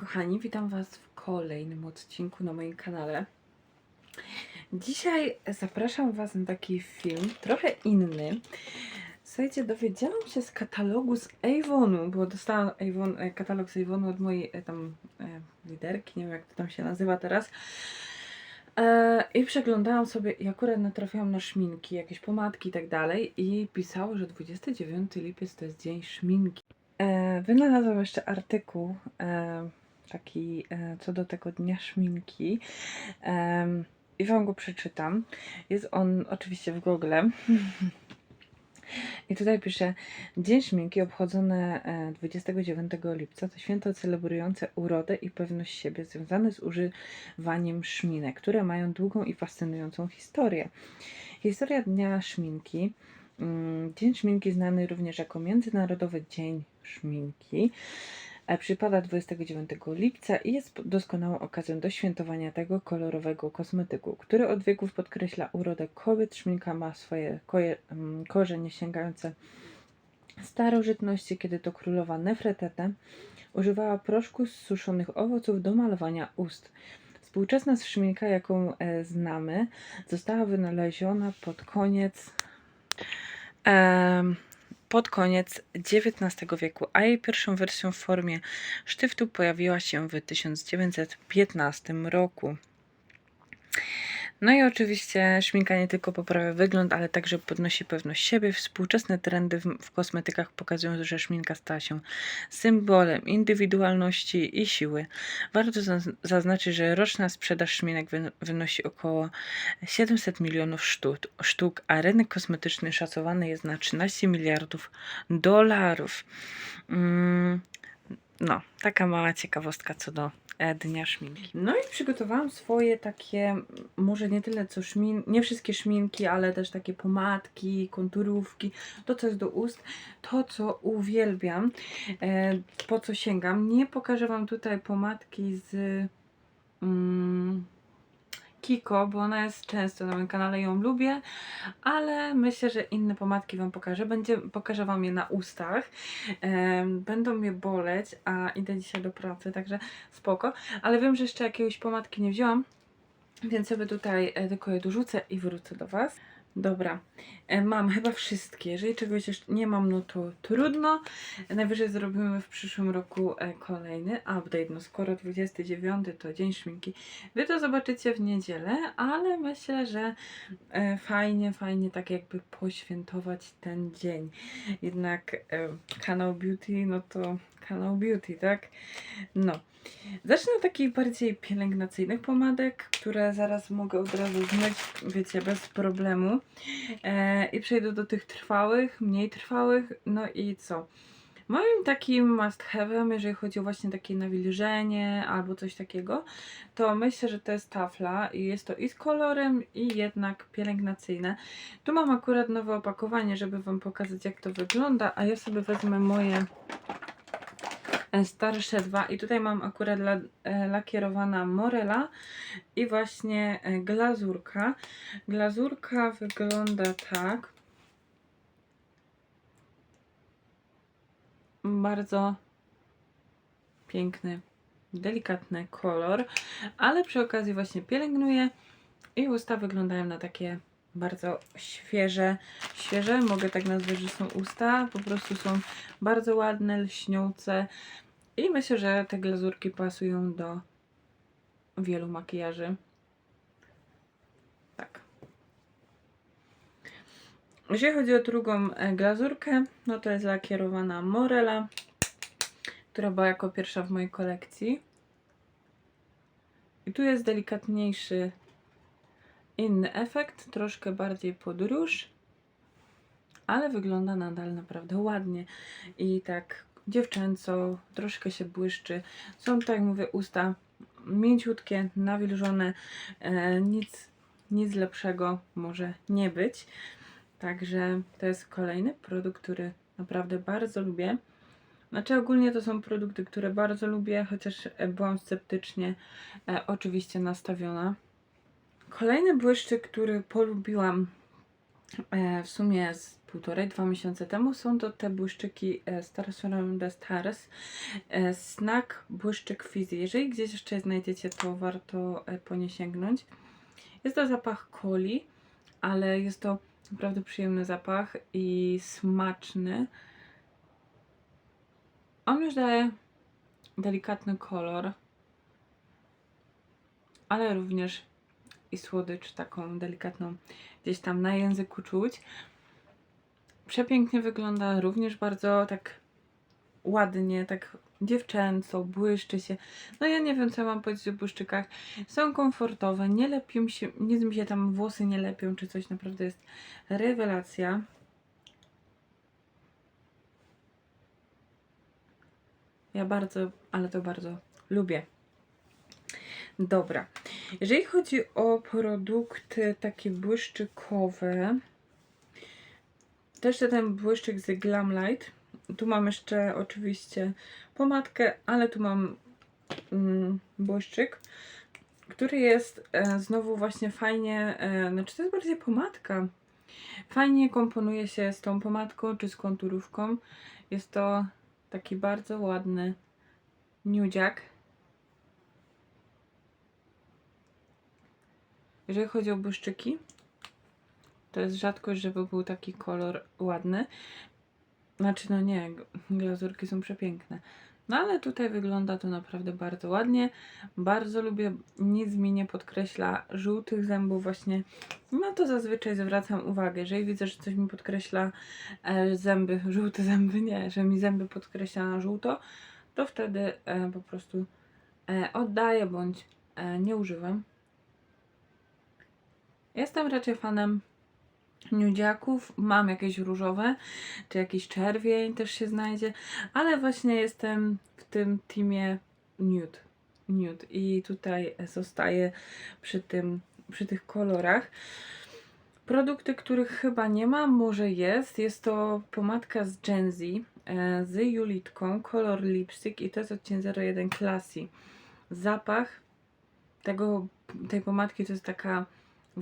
kochani, witam Was w kolejnym odcinku na moim kanale. Dzisiaj zapraszam Was na taki film, trochę inny. Słuchajcie, dowiedziałam się z katalogu z Avonu, bo dostałam Avon, e, katalog z Avonu od mojej e, tam e, liderki, nie wiem jak to tam się nazywa teraz. I przeglądałam sobie i akurat natrafiłam na szminki, jakieś pomadki i tak dalej i pisało, że 29 lipiec to jest dzień szminki. E, wynalazłam jeszcze artykuł e, taki e, co do tego dnia szminki i Wam go przeczytam. Jest on oczywiście w Google. I tutaj pisze, Dzień Szminki obchodzony e, 29 lipca to święto celebrujące urodę i pewność siebie związane z używaniem szminek, które mają długą i fascynującą historię. Historia Dnia Szminki. Mm, Dzień Szminki znany również jako Międzynarodowy Dzień Szminki. Przypada 29 lipca i jest doskonałą okazją do świętowania tego kolorowego kosmetyku, który od wieków podkreśla urodę kobiet. Szminka ma swoje koje, mm, korzenie sięgające starożytności, kiedy to królowa Nefretete używała proszku z suszonych owoców do malowania ust. Współczesna szminka, jaką e, znamy, została wynaleziona pod koniec em, pod koniec XIX wieku, a jej pierwszą wersją w formie sztyftu pojawiła się w 1915 roku. No i oczywiście szminka nie tylko poprawia wygląd, ale także podnosi pewność siebie. Współczesne trendy w, w kosmetykach pokazują, że szminka stała się symbolem indywidualności i siły. Warto zaz- zaznaczyć, że roczna sprzedaż szminek wy- wynosi około 700 milionów sztuk, a rynek kosmetyczny szacowany jest na 13 miliardów dolarów. Mm, no, taka mała ciekawostka co do dnia szminki. No i przygotowałam swoje takie, może nie tyle co szmin, nie wszystkie szminki, ale też takie pomadki, konturówki, to co jest do ust, to co uwielbiam, e, po co sięgam. Nie pokażę Wam tutaj pomadki z mm, Kiko, bo ona jest często na moim kanale, ją lubię, ale myślę, że inne pomadki Wam pokażę. Będzie, pokażę Wam je na ustach. Będą mnie boleć, a idę dzisiaj do pracy, także spoko. Ale wiem, że jeszcze jakiegoś pomadki nie wzięłam, więc sobie tutaj e, tylko je dorzucę i wrócę do Was. Dobra, e, mam chyba wszystkie. Jeżeli czegoś jeszcze nie mam, no to trudno. Najwyżej zrobimy w przyszłym roku e, kolejny update. No skoro 29 to dzień szminki, Wy to zobaczycie w niedzielę, ale myślę, że e, fajnie, fajnie tak jakby poświętować ten dzień. Jednak kanał Beauty, no to kanał Beauty, tak? No. Zacznę od takich bardziej pielęgnacyjnych pomadek, które zaraz mogę od razu zmyć, wiecie, bez problemu. E, I przejdę do tych trwałych, mniej trwałych. No i co? Moim takim must have'em, jeżeli chodzi o właśnie takie nawilżenie albo coś takiego, to myślę, że to jest tafla i jest to i z kolorem i jednak pielęgnacyjne. Tu mam akurat nowe opakowanie, żeby Wam pokazać jak to wygląda, a ja sobie wezmę moje starsze dwa i tutaj mam akurat la, e, lakierowana Morela i właśnie e, glazurka. Glazurka wygląda tak. Bardzo piękny, delikatny kolor, ale przy okazji właśnie pielęgnuje i usta wyglądają na takie bardzo świeże, świeże, mogę tak nazwać, że są usta, po prostu są bardzo ładne, lśniące i myślę, że te glazurki pasują do wielu makijaży. Tak. Jeśli chodzi o drugą e, glazurkę, no to jest lakierowana Morela, która była jako pierwsza w mojej kolekcji. I tu jest delikatniejszy inny efekt, troszkę bardziej podróż, ale wygląda nadal naprawdę ładnie i tak dziewczęco, troszkę się błyszczy. Są, tak jak mówię, usta mięciutkie, nawilżone, e, nic, nic lepszego może nie być. Także to jest kolejny produkt, który naprawdę bardzo lubię. Znaczy ogólnie to są produkty, które bardzo lubię, chociaż e, byłam sceptycznie e, oczywiście nastawiona. Kolejny błyszczyk, który polubiłam e, w sumie z półtorej, dwa miesiące temu. Są to te błyszczyki e, Stars from the Stars. E, Snack błyszczyk Fizzy. Jeżeli gdzieś jeszcze znajdziecie, to warto e, po nie sięgnąć. Jest to zapach coli, ale jest to naprawdę przyjemny zapach i smaczny. On już daje delikatny kolor, ale również i słodycz taką delikatną gdzieś tam na języku czuć. Przepięknie wygląda, również bardzo tak ładnie, tak dziewczęco, błyszczy się. No ja nie wiem, co mam powiedzieć o błyszczykach. Są komfortowe, nie lepią się, nic mi się tam włosy nie lepią, czy coś naprawdę jest rewelacja. Ja bardzo, ale to bardzo lubię. Dobra. Jeżeli chodzi o produkty takie błyszczykowe, też ten błyszczyk z Glamlight. Tu mam jeszcze oczywiście pomadkę, ale tu mam mm, błyszczyk, który jest e, znowu właśnie fajnie, e, znaczy to jest bardziej pomadka. Fajnie komponuje się z tą pomadką czy z konturówką. Jest to taki bardzo ładny nudziak. Jeżeli chodzi o błyszczyki, to jest rzadkość, żeby był taki kolor ładny. Znaczy, no nie, glazurki są przepiękne. No ale tutaj wygląda to naprawdę bardzo ładnie. Bardzo lubię, nic mi nie podkreśla żółtych zębów właśnie. No to zazwyczaj zwracam uwagę, jeżeli widzę, że coś mi podkreśla e, zęby, żółte zęby, nie, że mi zęby podkreśla na żółto, to wtedy e, po prostu e, oddaję bądź e, nie używam. Jestem raczej fanem nudziaków. Mam jakieś różowe, czy jakiś czerwień też się znajdzie, ale właśnie jestem w tym teamie nude. nude. I tutaj zostaję przy, tym, przy tych kolorach. Produkty, których chyba nie mam, może jest. Jest to pomadka z Gen Z, e, z Julitką, kolor lipstick i to jest odcień 01 Classy. Zapach tego, tej pomadki to jest taka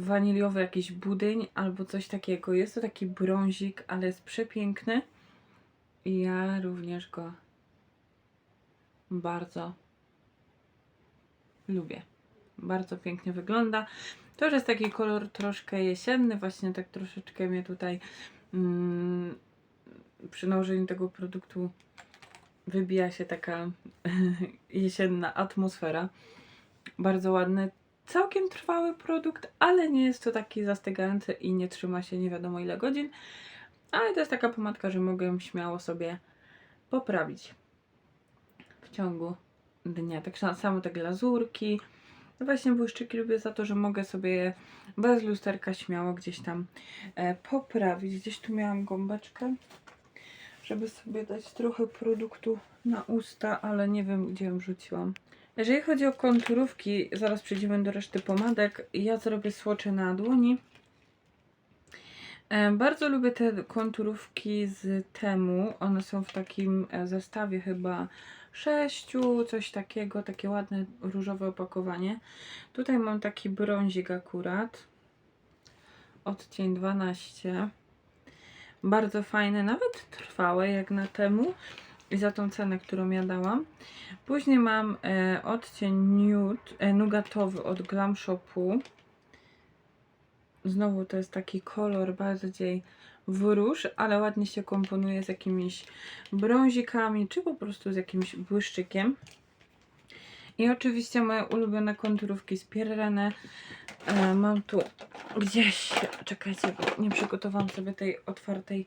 waniliowy jakiś budyń albo coś takiego. Jest to taki brązik, ale jest przepiękny. I ja również go bardzo lubię. Bardzo pięknie wygląda. To już jest taki kolor troszkę jesienny, właśnie tak troszeczkę mnie tutaj mm, przy nałożeniu tego produktu wybija się taka jesienna atmosfera. Bardzo ładny, całkiem trwały produkt, ale nie jest to taki zastygający i nie trzyma się nie wiadomo ile godzin. Ale to jest taka pomadka, że mogę ją śmiało sobie poprawić w ciągu dnia. Tak sa- samo te glazurki. No właśnie błyszczyki lubię za to, że mogę sobie je bez lusterka śmiało gdzieś tam e, poprawić. Gdzieś tu miałam gąbeczkę, żeby sobie dać trochę produktu na usta, ale nie wiem gdzie ją wrzuciłam. Jeżeli chodzi o konturówki, zaraz przejdziemy do reszty pomadek. Ja zrobię słocze na dłoni. E, Bardzo lubię te konturówki z Temu. One są w takim e, zestawie chyba sześciu, coś takiego, takie ładne różowe opakowanie. Tutaj mam taki brązik akurat. Odcień 12. Bardzo fajne, nawet trwałe jak na Temu. Za tą cenę, którą ja dałam. Później mam e, odcień nude, e, nugatowy od Glam Shopu. Znowu to jest taki kolor bardziej w róż, ale ładnie się komponuje z jakimiś brązikami, czy po prostu z jakimś błyszczykiem. I oczywiście moje ulubione konturówki z Pierrenne. E, mam tu gdzieś, czekajcie, bo nie przygotowałam sobie tej otwartej,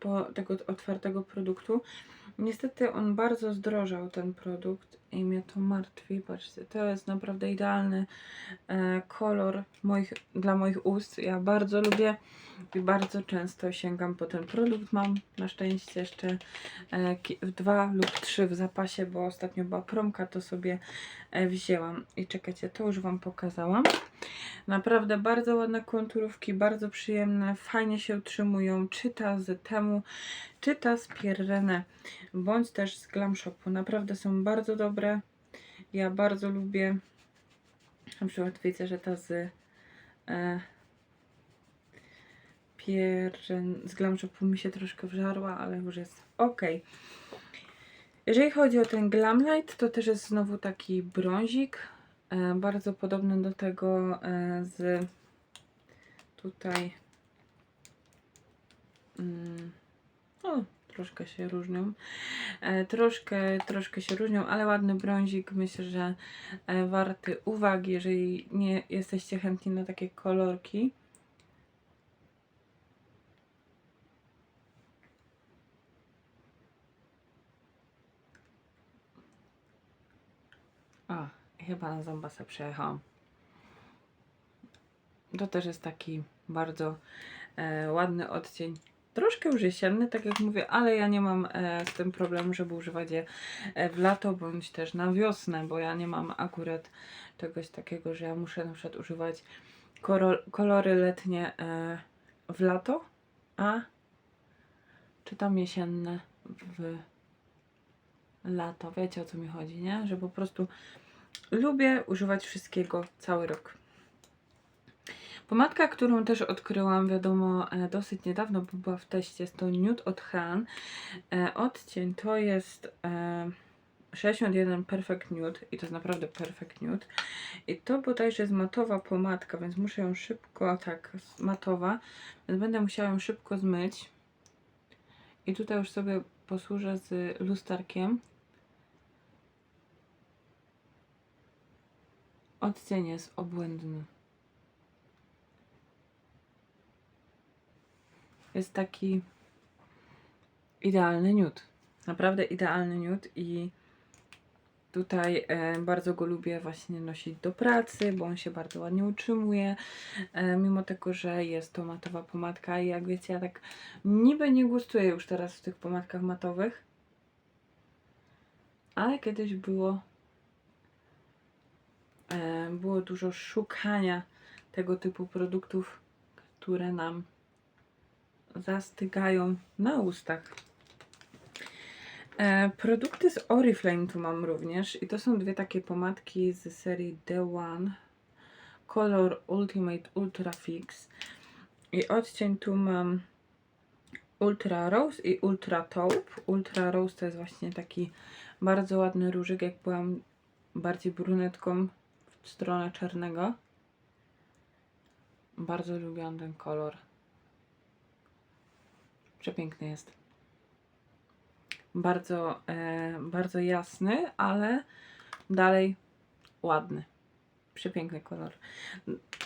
po, tego otwartego produktu. Niestety on bardzo zdrożał ten produkt i mnie to martwi. Patrzcie, to jest naprawdę idealny e, kolor moich, dla moich ust. Ja bardzo lubię i bardzo często sięgam po ten produkt. Mam na szczęście jeszcze e, dwa lub trzy w zapasie, bo ostatnio była promka, to sobie e, wzięłam. I czekajcie, to już Wam pokazałam. Naprawdę bardzo ładne konturówki, bardzo przyjemne, fajnie się utrzymują. Czyta z temu, czyta z Pierrenne, bądź też z Glam Shopu. Naprawdę są bardzo dobre. Ja bardzo lubię. Na przykład widzę, że ta z e, z Glam Shopu mi się troszkę wżarła, ale już jest ok. Jeżeli chodzi o ten Glam Light, to też jest znowu taki brązik, e, bardzo podobny do tego e, z tutaj mm, o, troszkę się różnią. E, troszkę, troszkę się różnią, ale ładny brązik. Myślę, że e, warty uwagi, jeżeli nie jesteście chętni na takie kolorki. A, chyba na zębasa przejechałam. To też jest taki bardzo e, ładny odcień. Troszkę już jesienny, tak jak mówię, ale ja nie mam e, z tym problemu, żeby używać je e, w lato bądź też na wiosnę, bo ja nie mam akurat czegoś takiego, że ja muszę na przykład używać kolory letnie e, w lato, a czy tam jesienne w lato. Wiecie o co mi chodzi, nie? Że po prostu lubię używać wszystkiego cały rok. Pomadka, którą też odkryłam, wiadomo, e, dosyć niedawno, bo była w teście, jest to Nude od Han. E, odcień to jest e, 61 Perfect Nude i to jest naprawdę Perfect Nude. I to bodajże jest matowa pomadka, więc muszę ją szybko, tak, matowa, więc będę musiała ją szybko zmyć. I tutaj już sobie posłużę z lusterkiem. Odcień jest obłędny. Jest taki idealny nude. Naprawdę idealny nude i tutaj e, bardzo go lubię właśnie nosić do pracy, bo on się bardzo ładnie utrzymuje. E, mimo tego, że jest to matowa pomadka i jak wiecie, ja tak niby nie gustuję już teraz w tych pomadkach matowych. Ale kiedyś było e, było dużo szukania tego typu produktów, które nam zastygają na ustach. E, produkty z Oriflame tu mam również i to są dwie takie pomadki z serii The One Color Ultimate Ultra Fix i odcień tu mam Ultra Rose i Ultra Taupe. Ultra Rose to jest właśnie taki bardzo ładny różyk, jak byłam bardziej brunetką w stronę czarnego. Bardzo lubiłam ten kolor. Przepiękny jest. Bardzo, e, bardzo jasny, ale dalej ładny. Przepiękny kolor.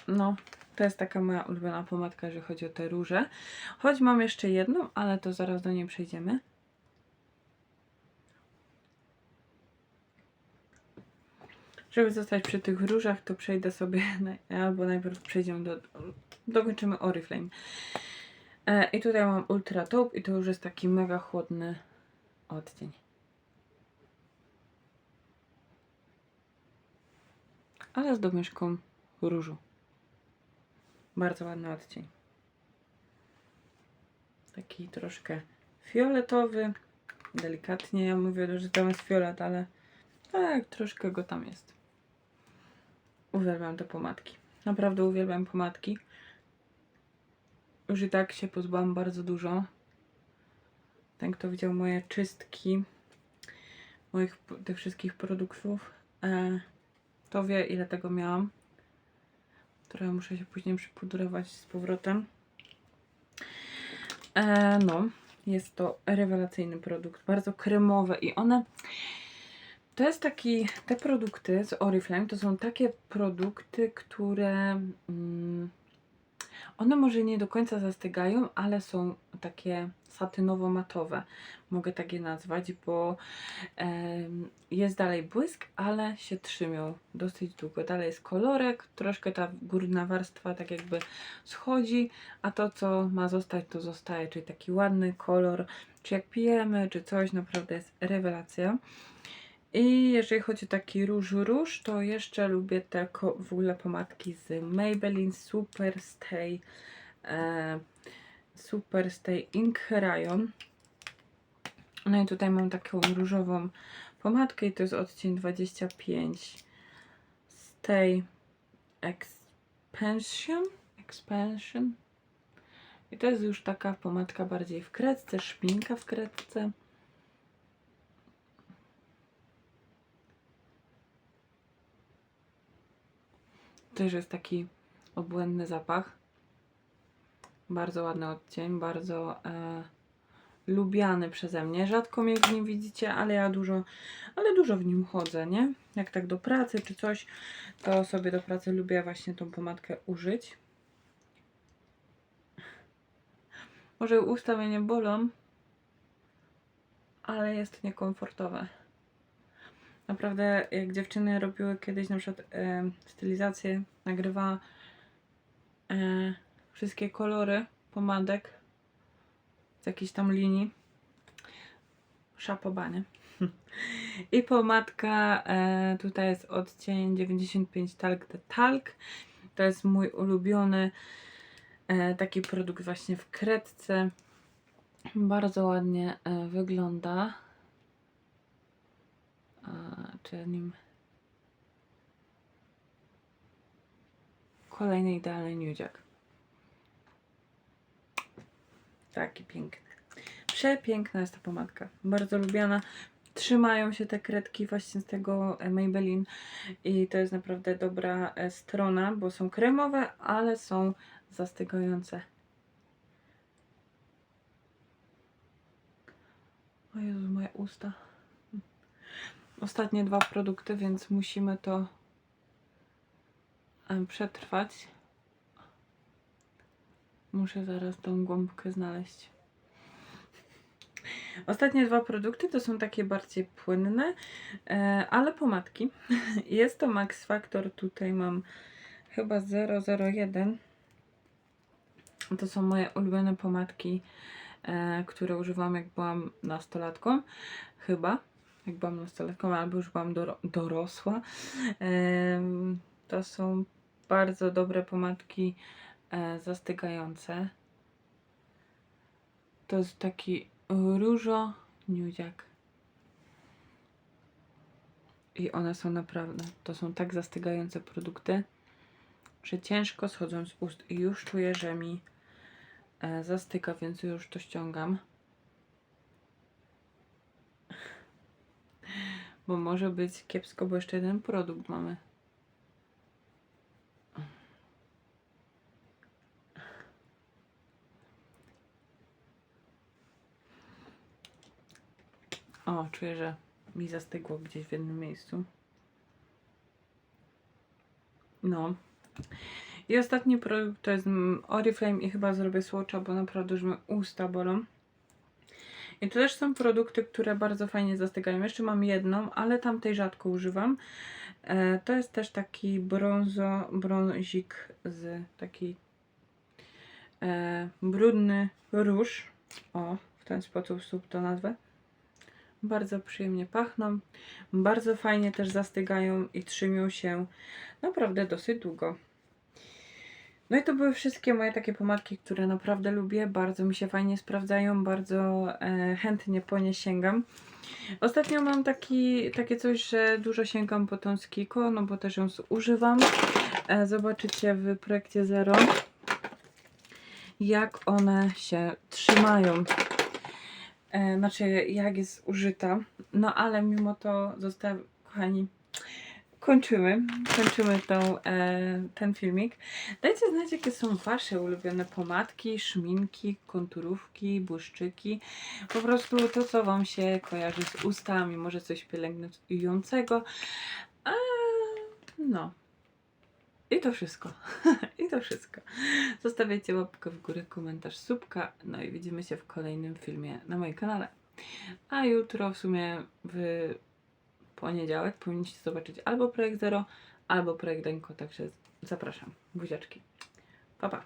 No, to jest taka moja ulubiona pomadka, jeżeli chodzi o te róże. Choć mam jeszcze jedną, ale to zaraz do niej przejdziemy. Żeby zostać przy tych różach, to przejdę sobie, albo najpierw przejdziemy do, dokończymy Oriflame. E, I tutaj mam Ultra Taupe i to już jest taki mega chłodny odcień. Ale z domieszką różu. Bardzo ładny odcień. Taki troszkę fioletowy. Delikatnie ja mówię, że tam jest fiolet, ale tak, troszkę go tam jest. Uwielbiam te pomadki. Naprawdę uwielbiam pomadki. Już i tak się pozbyłam bardzo dużo. Ten, kto widział moje czystki moich tych wszystkich produktów, e, to wie ile tego miałam. Trochę muszę się później przypudrować z powrotem. E, no, jest to rewelacyjny produkt, bardzo kremowe i one to jest taki, te produkty z Oriflame to są takie produkty, które mm, one może nie do końca zastygają, ale są takie satynowo-matowe. Mogę tak je nazwać, bo jest dalej błysk, ale się trzymią dosyć długo. Dalej jest kolorek, troszkę ta górna warstwa tak jakby schodzi, a to co ma zostać, to zostaje, czyli taki ładny kolor, czy jak pijemy, czy coś, naprawdę jest rewelacja. I jeżeli chodzi o taki róż róż, to jeszcze lubię te w ogóle pomadki z Maybelline Super Stay e, Super Stay Ink Rayon. No i tutaj mam taką różową pomadkę i to jest odcień 25 Stay Expansion Expansion I to jest już taka pomadka bardziej w kredce, szpinka w kredce. Też jest taki obłędny zapach. Bardzo ładny odcień, bardzo e, lubiany przeze mnie. Rzadko mnie w nim widzicie, ale ja dużo, ale dużo w nim chodzę, nie? Jak tak do pracy czy coś, to sobie do pracy lubię właśnie tą pomadkę użyć. Może usta mnie nie bolą, ale jest niekomfortowe. Naprawdę, jak dziewczyny robiły kiedyś na przykład e, stylizację, nagrywała e, wszystkie kolory pomadek z jakiejś tam linii. Szapobanie. I pomadka e, tutaj jest odcień 95 Talk the Talk. To jest mój ulubiony e, taki produkt właśnie w kredce. Bardzo ładnie e, wygląda. A, czy nim kolejny idealny nudziak. Taki piękny. Przepiękna jest ta pomadka. Bardzo lubiana. Trzymają się te kredki właśnie z tego Maybelline i to jest naprawdę dobra e, strona, bo są kremowe, ale są zastygające. O Jezu, moje usta. Ostatnie dwa produkty, więc musimy to przetrwać. Muszę zaraz tą gąbkę znaleźć. Ostatnie dwa produkty to są takie bardziej płynne, e, ale pomadki. Jest to Max Factor, tutaj mam chyba 001. To są moje ulubione pomadki, e, które używam jak byłam nastolatką. Chyba, jak byłam nastolatką, albo już byłam doro dorosła. To są bardzo dobre pomadki e, zastygające. To jest taki różo nudziak. I one są naprawdę, to są tak zastygające produkty, że ciężko schodzą z ust i już czuję, że mi e, zastyka, więc już to ściągam. Bo może być kiepsko, bo jeszcze jeden produkt mamy. O, czuję, że mi zastygło gdzieś w jednym miejscu. No. I ostatni produkt to jest mm, Oriflame i chyba zrobię swatcha, bo naprawdę już mnie usta bolą. I to też są produkty, które bardzo fajnie zastygają. Jeszcze mam jedną, ale tamtej rzadko używam. E, to jest też taki brązo, brązik z taki e, brudny róż. O, w ten sposób to nazwę. Bardzo przyjemnie pachną. Bardzo fajnie też zastygają i trzymią się naprawdę dosyć długo. No i to były wszystkie moje takie pomadki, które naprawdę lubię. Bardzo mi się fajnie sprawdzają, bardzo e, chętnie po nie sięgam. Ostatnio mam taki, takie coś, że dużo sięgam po tą z Kiko, no bo też ją używam. E, zobaczycie w projekcie Zero, jak one się trzymają. E, znaczy, jak jest użyta. No ale mimo to zostaw, kochani, kończymy. Kończymy tą, e, ten filmik. Dajcie znać, jakie są Wasze ulubione pomadki, szminki, konturówki, błyszczyki. Po prostu to, co Wam się kojarzy z ustami, może coś pielęgnującego. A, no. I to wszystko. I to wszystko. Zostawiajcie łapkę w górę, komentarz, subka. No i widzimy się w kolejnym filmie na moim kanale. A jutro w sumie w poniedziałek powinniście zobaczyć albo projekt Zero, albo projekt Denko. Także zapraszam. Buziaczki. Pa, pa.